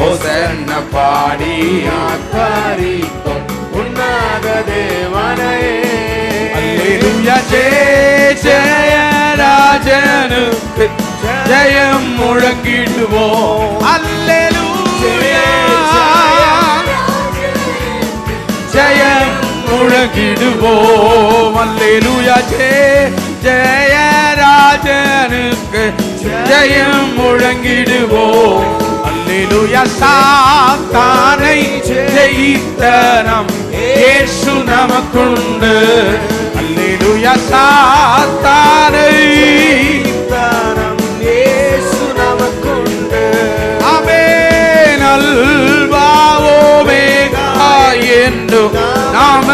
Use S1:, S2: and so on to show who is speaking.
S1: ஓசன்ன பாடி
S2: ஆத்மாரித்தோம் உன்னாத தேவனையே
S1: அல்லேலூயா. ஜெய ஜெய ராஜனுக்கு ஜெயம் முழங்கிடுவோம் அல்லேலூயா. ஜெயம் முழங்கிடுவோம் அல்லேலூயா. ஜெய ஜெய ராஜனுக்கு ஜெயம் முழங்கிடுவோம் ஹalleluya சாத்தானை ஜெயித்த நம் இயேசு நமக்குண்டு. ஹalleluya சாத்தானை
S2: தனம் இயேசு நமக்குண்டு.
S1: ஆமென். அல்பாவோமேகா என்று நாம